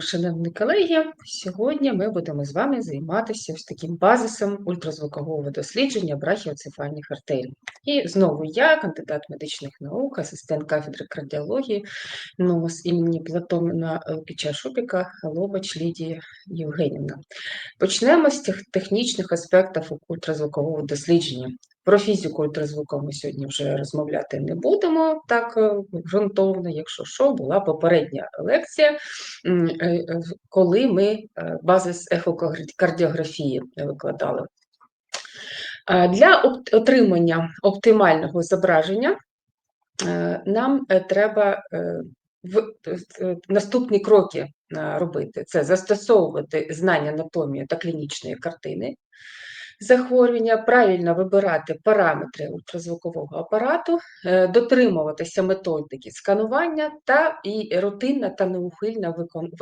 шановні колеги. Сьогодні ми будемо з вами займатися ось таким базисом ультразвукового дослідження брахіоцефальних артерій. І знову я, кандидат медичних наук, асистент кафедри кардіології НОМОС імені Платона Лукіча Шупіка, Лобач Лідія Євгенівна. Почнемо з тех- технічних аспектів ультразвукового дослідження. Про фізику ультразвуку ми сьогодні вже розмовляти не будемо так е, ґрунтовно, якщо що, була попередня лекція, е, е, коли ми е, базис ехокардіографії викладали. Для отримання оптимального зображення нам треба наступні кроки е, робити: це застосовувати знання анатомії та клінічної картини захворювання, правильно вибирати параметри ультразвукового апарату, е, дотримуватися методики сканування та і рутинно та неухильно виконування.